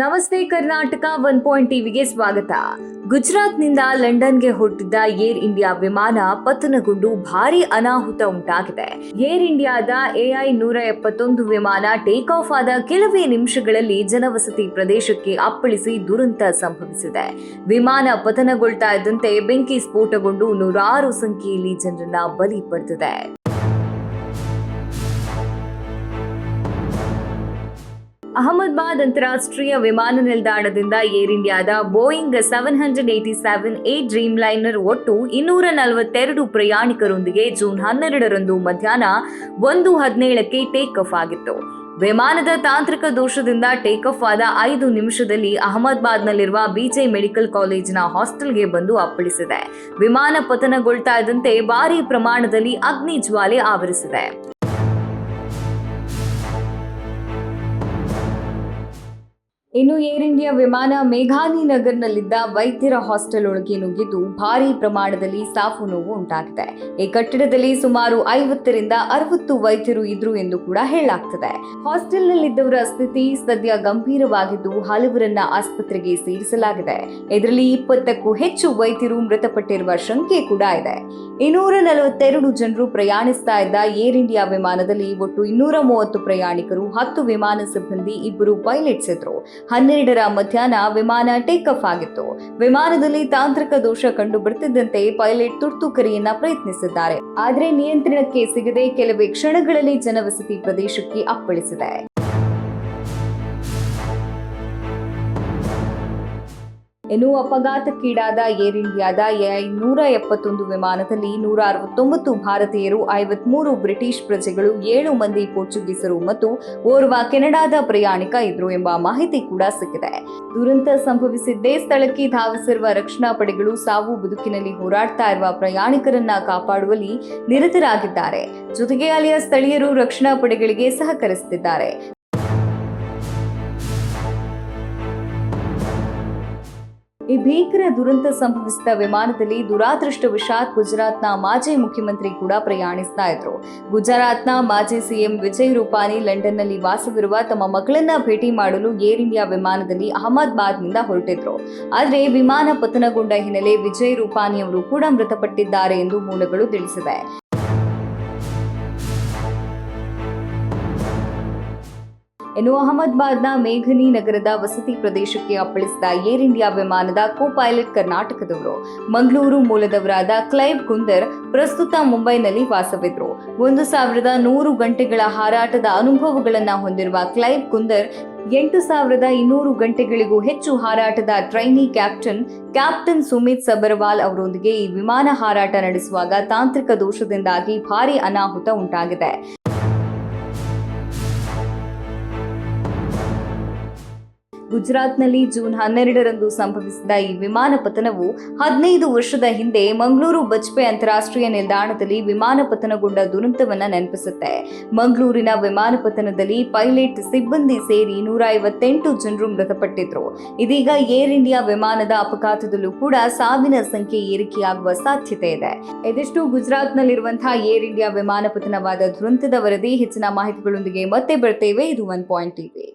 ನಮಸ್ತೆ Karnataka one point ಟಿವಿಗೆ ಸ್ವಾಗತ. ಗುಜರಾತ್ನಿಂದ ಲಂಡನ್ಗೆ ಹೊರಟಿದ್ದ ಏರ್ ಇಂಡಿಯಾ ವಿಮಾನ ಪತನಗೊಂಡು ಭಾರಿ ಅನಾಹುತ ಉಂಟಾಗಿದೆ. ಏರ್ ಇಂಡಿಯಾದ ಎಐ ನೂರ ಎಪ್ಪತ್ತೊಂದು ವಿಮಾನ ಟೇಕ್ ಆಫ್ ಆದ ಕೆಲವೇ ನಿಮಿಷಗಳಲ್ಲಿ ಜನವಸತಿ ಪ್ರದೇಶಕ್ಕೆ ಅಪ್ಪಳಿಸಿ ದುರಂತ ಸಂಭವಿಸಿದೆ. ವಿಮಾನ ಪತನಗೊಳ್ತಾ ಇದ್ದಂತೆ ಬೆಂಕಿ ಸ್ಫೋಟಗೊಂಡು ನೂರಾರು ಸಂಖ್ಯೆಯಲ್ಲಿ ಜನರನ್ನ ಬಲಿ ಪಡೆದಿದೆ. ಅಹಮದಾಬಾದ್ ಅಂತಾರಾಷ್ಟ್ರೀಯ ವಿಮಾನ ನಿಲ್ದಾಣದಿಂದ ಏರ್ ಇಂಡಿಯಾದ Boeing seven hundred eighty seven a Dreamliner ಒಟ್ಟು ಇನ್ನೂರ ನಲವತ್ತೆರಡು ಪ್ರಯಾಣಿಕರೊಂದಿಗೆ ಜೂನ್ ಹನ್ನೆರಡರಂದು ಮಧ್ಯಾಹ್ನ ಒಂದು ಹದಿನೇಳಕ್ಕೆ ಟೇಕ್ ಆಫ್ ಆಗಿತ್ತು. ವಿಮಾನದ ತಾಂತ್ರಿಕ ದೋಷದಿಂದ ಟೇಕ್ ಆಫ್ ಆದ ಐದು ನಿಮಿಷದಲ್ಲಿ ಅಹಮದಾಬಾದ್ನಲ್ಲಿರುವ ಬಿಜೆ ಮೆಡಿಕಲ್ ಕಾಲೇಜಿನ ಹಾಸ್ಟೆಲ್ಗೆ ಬಂದು ಅಪ್ಪಳಿಸಿದೆ. ವಿಮಾನ ಪತನಗೊಳ್ತಾ ಇದ್ದಂತೆ ಭಾರೀ ಪ್ರಮಾಣದಲ್ಲಿ ಅಗ್ನಿ ಜ್ವಾಲೆ ಆವರಿಸಿದೆ. ಇನ್ನು ಏರ್ ಇಂಡಿಯಾ ವಿಮಾನ ಮೇಘಾನಿ ನಗರ್ನಲ್ಲಿದ್ದ ವೈದ್ಯರ ಹಾಸ್ಟೆಲ್ ಒಳಗೆ ನುಗ್ಗಿದ್ದು ಭಾರಿ ಪ್ರಮಾಣದಲ್ಲಿ ಸಾವು ನೋವು ಉಂಟಾಗಿದೆ. ಈ ಕಟ್ಟಡದಲ್ಲಿ ಸುಮಾರು ಐವತ್ತರಿಂದ ಅರವತ್ತು ವೈದ್ಯರು ಇದ್ರು ಎಂದು ಕೂಡ ಹೇಳಲಾಗ್ತದೆ. ಹಾಸ್ಟೆಲ್ನಲ್ಲಿದ್ದವರ ಸ್ಥಿತಿ ಸದ್ಯ ಗಂಭೀರವಾಗಿದ್ದು ಹಲವರನ್ನ ಆಸ್ಪತ್ರೆಗೆ ಸೇರಿಸಲಾಗಿದೆ. ಇದರಲ್ಲಿ ಇಪ್ಪತ್ತಕ್ಕೂ ಹೆಚ್ಚು ವೈದ್ಯರು ಮೃತಪಟ್ಟಿರುವ ಶಂಕೆ ಕೂಡ ಇದೆ. ಇನ್ನೂರ ನಲವತ್ತೆರಡು ಜನರು ಪ್ರಯಾಣಿಸ್ತಾ ಇದ್ದ ಏರ್ ಇಂಡಿಯಾ ವಿಮಾನದಲ್ಲಿ ಒಟ್ಟು ಇನ್ನೂರ ಮೂವತ್ತು ಪ್ರಯಾಣಿಕರು, ಹತ್ತು ವಿಮಾನ ಸಿಬ್ಬಂದಿ, ಇಬ್ಬರು ಪೈಲಟ್ಸ್ ಇದ್ರು ಹನ್ನೆರಡರ ಮಧ್ಯಾಹ್ನ ವಿಮಾನ ಟೇಕ್ ಆಫ್ ಆಗಿತ್ತು. ವಿಮಾನದಲ್ಲಿ ತಾಂತ್ರಿಕ ದೋಷ ಕಂಡು ಬರ್ತಿದ್ದಂತೆ ಪೈಲಟ್ ತುರ್ತು ಕರೆಯನ್ನ ಪ್ರಯತ್ನಿಸಿದ್ದಾರೆ. ಆದರೆ ನಿಯಂತ್ರಣಕ್ಕೆ ಸಿಗದೆ ಕೆಲವೇ ಕ್ಷಣಗಳಲ್ಲಿ ಜನವಸತಿ ಪ್ರದೇಶಕ್ಕೆ ಅಪ್ಪಳಿಸಿದೆ. ಇನ್ನು ಅಪಘಾತಕ್ಕೀಡಾದ ಏರ್ ಇಂಡಿಯಾದ ನೂರ ಎಪ್ಪತ್ತೊಂದು ವಿಮಾನದಲ್ಲಿ ನೂರ ಅರವತ್ತೊಂಬತ್ತು ಭಾರತೀಯರು, ಐವತ್ಮೂರು ಬ್ರಿಟಿಷ್ ಪ್ರಜೆಗಳು, ಏಳು ಮಂದಿ ಪೋರ್ಚುಗೀಸರು ಮತ್ತು ಓರ್ವ ಕೆನಡಾದ ಪ್ರಯಾಣಿಕ ಇದ್ರು ಎಂಬ ಮಾಹಿತಿ ಕೂಡ ಸಿಕ್ಕಿದೆ. ದುರಂತ ಸಂಭವಿಸಿದ್ದೇ ಸ್ಥಳಕ್ಕೆ ಧಾವಿಸಿರುವ ರಕ್ಷಣಾ ಪಡೆಗಳು ಸಾವು ಬದುಕಿನಲ್ಲಿ ಹೋರಾಡ್ತಾ ಇರುವ ಪ್ರಯಾಣಿಕರನ್ನ ಕಾಪಾಡುವಲ್ಲಿ ನಿರತರಾಗಿದ್ದಾರೆ. ಜೊತೆಗೆ ಅಲ್ಲಿಯ ಸ್ಥಳೀಯರು ರಕ್ಷಣಾ ಪಡೆಗಳಿಗೆ ಸಹಕರಿಸುತ್ತಿದ್ದಾರೆ. ಈ ಭೀಕರ ದುರಂತ ಸಂಭವಿಸಿದ ವಿಮಾನದಲ್ಲಿ ದುರಾದೃಷ್ಟವಶಾತ್ ಗುಜರಾತ್ನ ಮಾಜಿ ಮುಖ್ಯಮಂತ್ರಿ ಕೂಡ ಪ್ರಯಾಣಿಸ್ತಾ ಇದ್ರು. ಗುಜರಾತ್ನ ಮಾಜಿ ಸಿಎಂ ವಿಜಯ್ ರೂಪಾನಿ ಲಂಡನ್ನಲ್ಲಿ ವಾಸವಿರುವ ತಮ್ಮ ಮಗಳನ್ನ ಭೇಟಿ ಮಾಡಲು ಏರ್ ಇಂಡಿಯಾ ವಿಮಾನದಲ್ಲಿ ಅಹಮದಾಬಾದ್ನಿಂದ ಹೊರಟಿದ್ರು. ಆದರೆ ವಿಮಾನ ಪತನಗೊಂಡ ಹಿನ್ನೆಲೆ ವಿಜಯ್ ರೂಪಾನಿ ಅವರು ಕೂಡ ಮೃತಪಟ್ಟಿದ್ದಾರೆ ಎಂದು ಮೂಲಗಳು ತಿಳಿಸಿವೆ. ಇನ್ನು ಅಹಮದಾಬಾದ್ನ ಮೇಘನಿ ನಗರದ ವಸತಿ ಪ್ರದೇಶಕ್ಕೆ ಅಪ್ಪಳಿಸಿದ ಏರ್ ಇಂಡಿಯಾ ವಿಮಾನದ ಕೋ ಪೈಲಟ್ ಕರ್ನಾಟಕದವರು. ಮಂಗಳೂರು ಮೂಲದವರಾದ ಕ್ಲೈವ್ ಕುಂದರ್ ಪ್ರಸ್ತುತ ಮುಂಬೈನಲ್ಲಿ ವಾಸವಿದ್ರು. ಒಂದು ಸಾವಿರದ ನೂರು ಗಂಟೆಗಳ ಹಾರಾಟದ ಅನುಭವಗಳನ್ನು ಹೊಂದಿರುವ ಕ್ಲೈವ್ ಕುಂದರ್ ಎಂಟು ಸಾವಿರದ ಇನ್ನೂರು ಗಂಟೆಗಳಿಗೂ ಹೆಚ್ಚು ಹಾರಾಟದ trainee captain captain Sumit Sabharwal ಅವರೊಂದಿಗೆ ಈ ವಿಮಾನ ಹಾರಾಟ ನಡೆಸುವಾಗ ತಾಂತ್ರಿಕ ದೋಷದಿಂದಾಗಿ ಭಾರಿ ಅನಾಹುತ ಉಂಟಾಗಿದೆ. ಗುಜರಾತ್ನಲ್ಲಿ ಜೂನ್ ಹನ್ನೆರಡರಂದು ಸಂಭವಿಸಿದ ಈ ವಿಮಾನ ಪತನವು ಹದಿನೈದು ವರ್ಷದ ಹಿಂದೆ ಮಂಗಳೂರು ಬಜ್ಪೆ ಅಂತಾರಾಷ್ಟ್ರೀಯ ನಿಲ್ದಾಣದಲ್ಲಿ ವಿಮಾನ ಪತನಗೊಂಡ ದುರಂತವನ್ನ ನೆನಪಿಸುತ್ತೆ. ಮಂಗಳೂರಿನ ವಿಮಾನ ಪತನದಲ್ಲಿ ಪೈಲಟ್ ಸಿಬ್ಬಂದಿ ಸೇರಿ ನೂರ ಐವತ್ತೆಂಟು ಜನರು ಮೃತಪಟ್ಟಿದ್ರು. ಇದೀಗ ಏರ್ ಇಂಡಿಯಾ ವಿಮಾನದ ಅಪಘಾತದಲ್ಲೂ ಕೂಡ ಸಾವಿನ ಸಂಖ್ಯೆ ಏರಿಕೆಯಾಗುವ ಸಾಧ್ಯತೆ ಇದೆ. ಇದಿಷ್ಟು ಗುಜರಾತ್ನಲ್ಲಿರುವಂತಹ ಏರ್ ಇಂಡಿಯಾ ವಿಮಾನ ಪತನವಾದ ದುರಂತದ ವರದಿ, ಹೆಚ್ಚಿನ ಮಾಹಿತಿಗಳೊಂದಿಗೆ ಮತ್ತೆ ಬರ್ತೇವೆ. ಇದು ಒನ್ ಪಾಯಿಂಟ್ ಟಿವಿ.